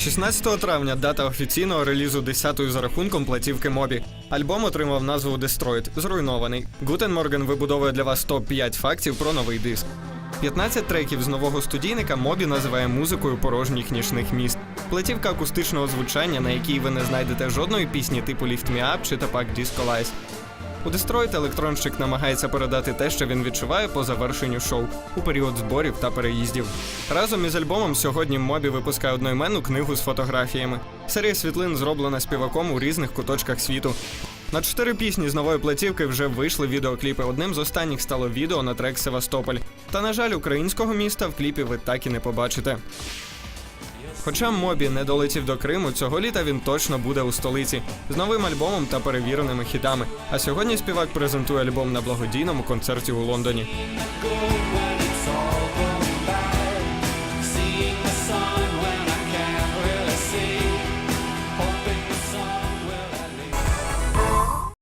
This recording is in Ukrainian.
16 травня дата офіційного релізу 10-ї за рахунком платівки Мобі. Альбом отримав назву Destroyed, зруйнований. Гутен Морген вибудовує для вас топ-5 фактів про новий диск. 15 треків з нового студійника Мобі називає музикою порожніх нічних міст. Платівка акустичного звучання, на якій ви не знайдете жодної пісні типу Lift Me Up чи Тапак Disco Lies. У Destroyed електронщик намагається передати те, що він відчуває по завершенню шоу у період зборів та переїздів. Разом із альбомом сьогодні Мобі випускає одноіменну книгу з фотографіями. Серія світлин зроблена співаком у різних куточках світу. На чотири пісні з нової платівки вже вийшли відеокліпи. Одним з останніх стало відео на трек Севастополь. Та, на жаль, українського міста в кліпі ви так і не побачите. Хоча Мобі не долетів до Криму, цього літа він точно буде у столиці з новим альбомом та перевіреними хітами. А сьогодні співак презентує альбом на благодійному концерті у Лондоні.